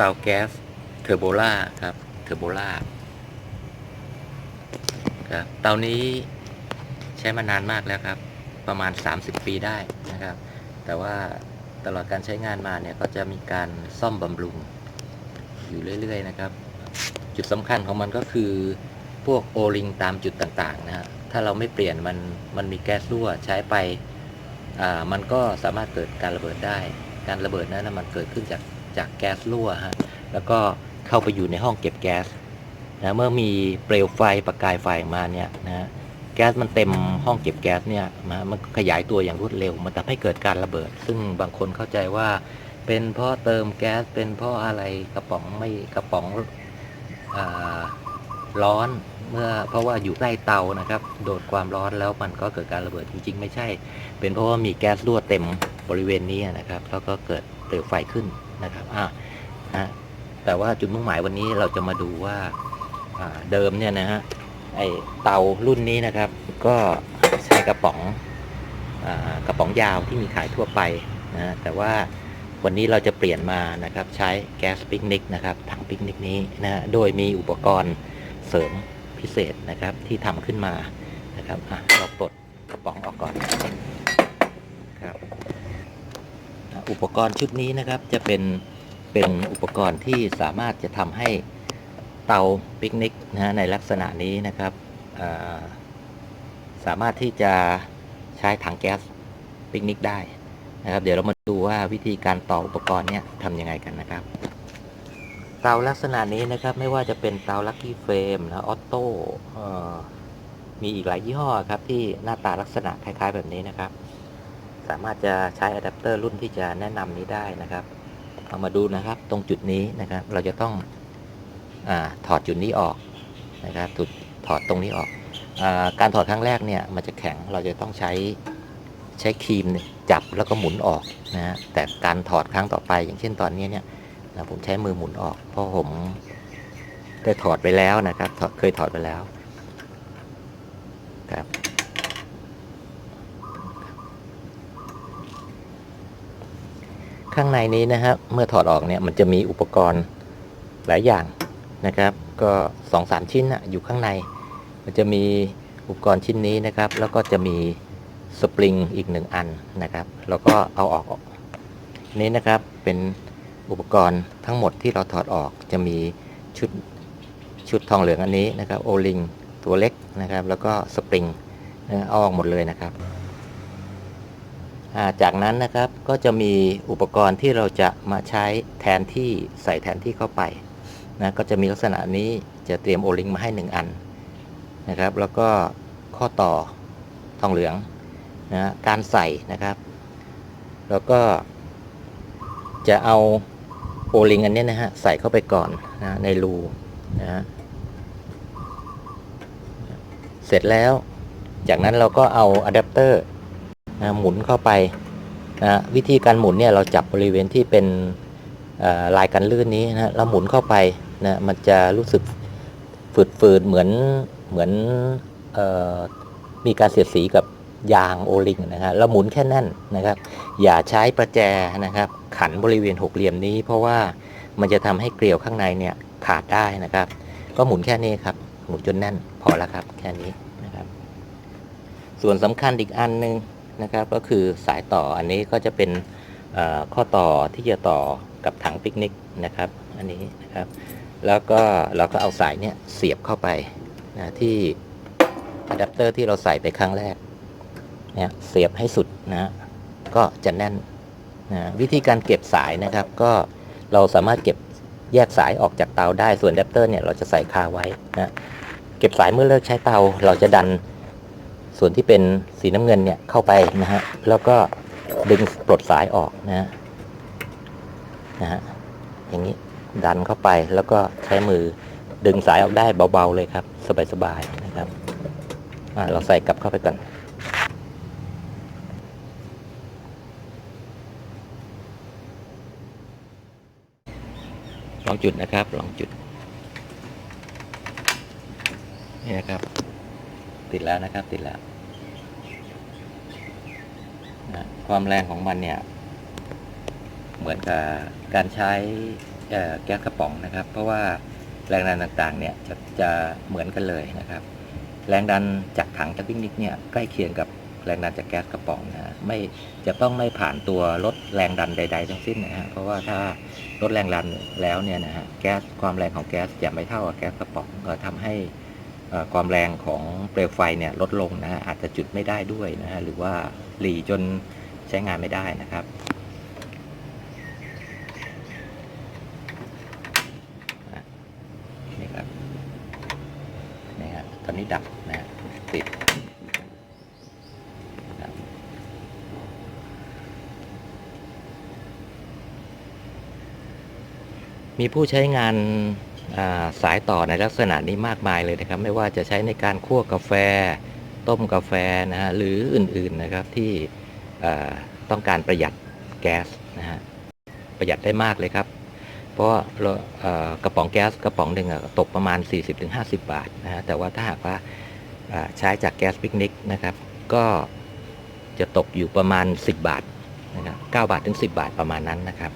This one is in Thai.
เตาแก๊สเทอร์โบล่าครับเทอร์โบล่าครับเตานี้ใช้มานานมากแล้วครับ ประมาณ 30 ปีได้นะครับ แต่ว่าตลอดการใช้งานมาเนี่ยก็จะมีการซ่อมบำรุงอยู่เรื่อยๆนะครับ จุดสำคัญของมันก็คือพวกโอลิงตามจุดต่างๆนะฮะถ้าเราไม่เปลี่ยนมันมันมีแก๊สรั่วใช้ไปอ่ามันก็สามารถเกิดการระเบิดได้ การระเบิดนั้นมันเกิดขึ้นจาก จากแก๊สรั่วฮะแล้วก็เข้าไปอยู่ในห้องเก็บแก๊สนะเมื่อมีเปลวไฟประกายไฟออกมาเนี่ยนะฮะแก๊สมันเต็มห้องเก็บแก๊สเนี่ยนะมันขยายตัวอย่างรวดเร็ว มันทำให้เกิดการระเบิด ซึ่งบางคนเข้าใจว่าเป็นเพราะเติมแก๊สเป็นเพราะอะไรกระป๋องไม่กระป๋องอร้อนเมื่อเพราะว่าอยู่ใกล้เตานะครับ โดดความร้อนแล้วมันก็เกิดการระเบิดจริงๆ ไม่ใช่ เป็นเพราะว่ามีแก๊สรั่วเต็มบริเวณนี้นะครับ แล้วก็เกิด เปลวไฟขึ้นนะครับอะฮะแต่ว่าจุดมุ่งหมายวันนี้เราจะมาดูว่าเดิมเนี่ยนะฮะไอเตารุ่นนี้นะครับ ก็ใช้กระป๋องอกระป๋องยาวที่มีขายทั่วไปนะฮะแต่ว่าวันนี้เราจะเปลี่ยนมานะครับ ใช้แก๊สปิกนิกนะครับถังปิกนิกนี้นะฮะโดยมีอุปกรณ์เสริมพิเศษนะครับที่ทำขึ้นมานะครับเราปลดกระป๋องออกก่อนครับ อุปกรณ์ชุดนี้นะครับจะเป็นเป็นอุปกรณ์ที่สามารถจะทำให้เตาปิกนิกนะในลักษณะนี้นะครับสามารถที่จะใช้ถังแก๊สปิกนิกได้นะครับ เดี๋ยวเรามาดูว่าวิธีการต่ออุปกรณ์เนี้ยทำยังไงกันนะครับ เตาลักษณะนี้นะครับไม่ว่าจะเป็นเตาลั c กี้เฟรมนะออโต้มีอีกหลายยี่ห้อครับที่หน้าตาลักษณะคล้ายๆแบบนี้นะครับ สามารถจะใช้อะแดปเตอร์รุ่นที่จะแนะนำนี้ได้นะครับ เอามาดูนะครับตรงจุดนี้นะครับ เราจะต้องอถอดจุดนี้ออกนะครับจุดถอดตรงนี้ออกอการถอดครั้งแรกเนี่ยมันจะแข็งเราจะต้องใช้ใช้ครีมจับแล้วก็หมุนออกนะฮะแต่การถอดครั้งต่อไป อย่างเช่นตอนนี้เนี่ยผมใช้มือหมุนออก เพราะผมได้ถอดไปแล้วนะครับถอดเคยถอดไปแล้วครับ ข้างในนี้นะครับ เมื่อถอดออกเนี่ยมันจะมีอุปกรณ์หลายอย่างนะครับ ก็สองสามชิ้นนะอยู่ข้างใน มันจะมีอุปกรณ์ชิ้นนี้นะครับ แล้วก็จะมีสปริงอีกหนึ่งอันนะครับ แล้วก็เอาออกนี้นะครับเป็นอุปกรณ์ทั้งหมดที่เราถอดออกจะมีชุดชุดทองเหลืองอันนี้นะครับโอลิงตัวเล็กนะครับ แล้วก็สปริงเอาออกหมดเลยนะครับ จากนั้นนะครับก็จะมีอุปกรณ์ที่เราจะมาใช้แทนที่ใส่แทนที่เข้าไปนะก็จะมีลักษณะนี้จะเตรียมโอลิงมาให้ 1 อันนะครับ แล้วก็ข้อต่อทองเหลืองนะการใส่นะครับ แล้วก็จะเอาโอลิงอันนี้นะฮะใส่เข้าไปก่อนนะในรูนะฮะเสร็จแล้ว จากนั้นเราก็เอาอะแดปเตอร์ นะหมุนเข้าไปนะวิธีการหมุนเนี่ยเราจับบริเวณที่เป็นลายกันลื่นนี้นะเราหมุนเข้าไปนะมันจะรู้สึกฝืดๆเหมือนเหมือนออมีการเสียดสีกับยางโอลิงนะฮะเราหมุนแค่นั่นนะครับ อย่าใช้ประแจนะครับ ขันบริเวณหกเหลี่ยมนี้ เพราะว่ามันจะทำให้เกลียวข้างในเนี่ยขาดได้นะครับ ก็หมุนแค่นี้ครับ หมุนจนแน่นพอแล้วครับ แค่นี้นะครับ ส่วนสำคัญอีกอันหนึง นะครับ ก็คือสายต่ออันนี้ก็จะเป็นข้อต่อที่จะต่อกับถังปิกนิกนะครับ อันนี้นะครับ แล้วก็เราก็เอาสายเนี่ยเสียบเข้าไปนะที่อะแดปเตอร์ที่เราใส่ไปครั้งแรกเนี่ยเสียบให้สุดนะก็จะแน่นนะวิธีการเก็บสายนะครับ ก็เราสามารถเก็บแยกสายออกจากเตาได้ส่วนอะแดปเตอร์เนี่ยเราจะใส่คาไว้นะเก็บสายเมื่อเลิกใช้เตาเราจะดัน ส่วนที่เป็นสีน้ำเงินเนี่ยเข้าไปนะฮะแล้วก็ดึงปลดสายออกนะฮะนะฮะอย่างนี้ดันเข้าไปแล้วก็ใช้มือดึงสายออกได้เบาๆเลยครับ สบายๆนะครับอ่าเราใส่กลับเข้าไปก่อนลองจุดนะครับลองจุดนี่นะครับ ติดแล้วนะครับ ติดแล้วนะความแรงของมันเนี่ย เหมือนกับการใช้แก๊สกระป๋องนะครับ เพราะว่าแรงดันต่างๆ เนี่ยจะจะเหมือนกันเลยนะครับ แรงดันจากถังจากปิกนิกเนี่ยใกล้เคียงกับแรงดันจากแก๊สกระป๋องนะฮะไม่จะต้องไม่ผ่านตัวลดแรงดันใด ๆ ทั้งสิ้นนะฮะเพราะว่าถ้าลดแรงดันแล้วเนี่ยนะฮะแก๊สความแรงของแก๊สจะไม่เท่ากับแก๊สกระป๋องก็ทำให้ ความแรงของเปลวไฟเนี่ยลดลงนะฮะอาจจะจุดไม่ได้ด้วยนะฮะหรือว่าหลีจนใช้งานไม่ได้นะครับ นี่ครับ นี่ฮะตอนนี้ดับนะฮะติดมีผู้ใช้งาน สายต่อในลักษณะนี้มากมายเลยนะครับ ไม่ว่าจะใช้ในการคั่วกาแฟ ต้มกาแฟนะฮะหรืออื่นๆนะครับที่ต้องการประหยัดแก๊สนะฮะประหยัดได้มากเลยครับ เพราะากระป๋องแก๊สกระป๋องหนึ่งตกประมาณ 40-50 บาทนะฮะแต่ว่าถ้าหากว่าอ่าใช้จากแก๊สปิกนิกนะครับ ก็จะตกอยู่ประมาณ 10 บาทนะครับ9บาทถึง 10 บาทประมาณนั้นนะครับ